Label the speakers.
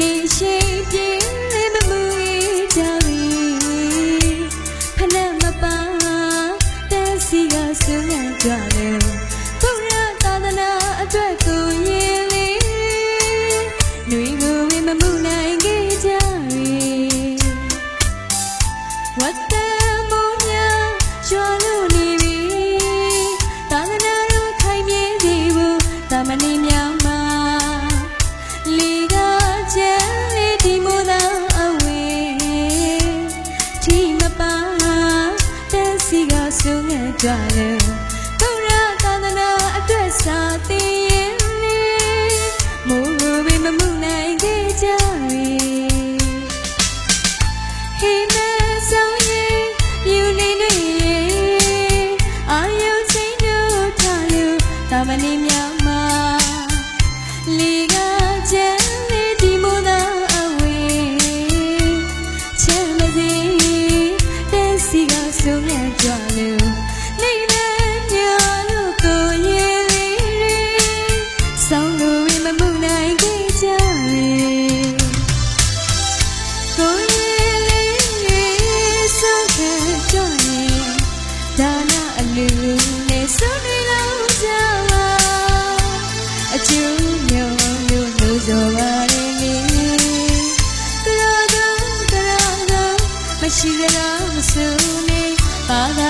Speaker 1: လေရှိပြေလေးမမူကြပြီဖနဲ့မပါတန်းစီကဆူနေကြတယ်ဘုရားသာသနာအတွက်ကိုရင်လေးຫນွေကိုမမူနိုင်ကြပြီ What ကြလေသူရသာသနာအတွက်စာသိရင်လေမိုးကိုပင်မမှုနိုင်ခဲ့ကြပြီဟိမဲဆောင်ရင်ယူနေနေအာယုချင်းတို့ထားလို့တာမဏိမြတ်မှာလီက စီကဆုံးမြ တ်